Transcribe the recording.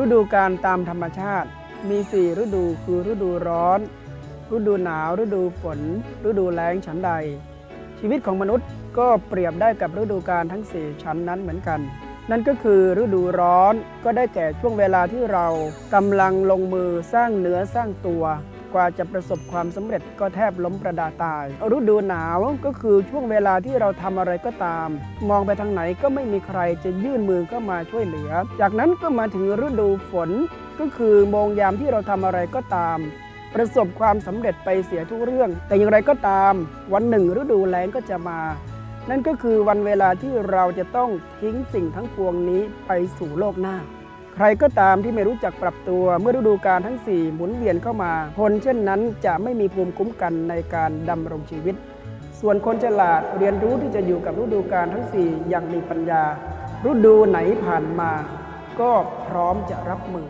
ฤดูการตามธรรมชาติ มี 4 ฤดูคือฤดูร้อน ฤดูหนาว ฤดูฝน ฤดูแล้งฉันใด ชีวิตของมนุษย์ก็เปรียบได้กับฤดูการทั้ง 4 ชั้นนั้นเหมือนกัน นั่นก็คือฤดูร้อนก็ได้แก่ช่วงเวลาที่เรากำลังลงมือสร้างเนื้อสร้างตัว กว่าจะประสบความสำเร็จก็แทบล้มประดาตาย ฤดูหนาวก็คือช่วงเวลาที่เราทำอะไรก็ตาม มองไปทางไหนก็ไม่มีใครจะยื่นมือเข้ามาช่วยเหลือ จากนั้นก็มาถึงฤดูฝนก็คือโมงยามที่เราทำอะไรก็ตาม ประสบความสำเร็จไปเสียทุกเรื่อง แต่อย่างไรก็ตาม วันหนึ่งฤดูแล้งก็จะมา นั่นก็คือวันเวลาที่เราจะต้องทิ้งสิ่งทั้งปวงนี้ไปสู่โลกหน้า ใครก็ตามที่ไม่รู้จักปรับตัว เมื่อฤดูกาลทั้ง 4 หมุนเวียนเข้ามา คนเช่นนั้นจะไม่มีภูมิคุ้มกันในการดำรงชีวิต ส่วนคนฉลาดเรียนรู้ที่จะอยู่กับฤดูกาลทั้ง 4 อย่างมีปัญญา ฤดูไหนผ่านมา ก็พร้อมจะรับมือ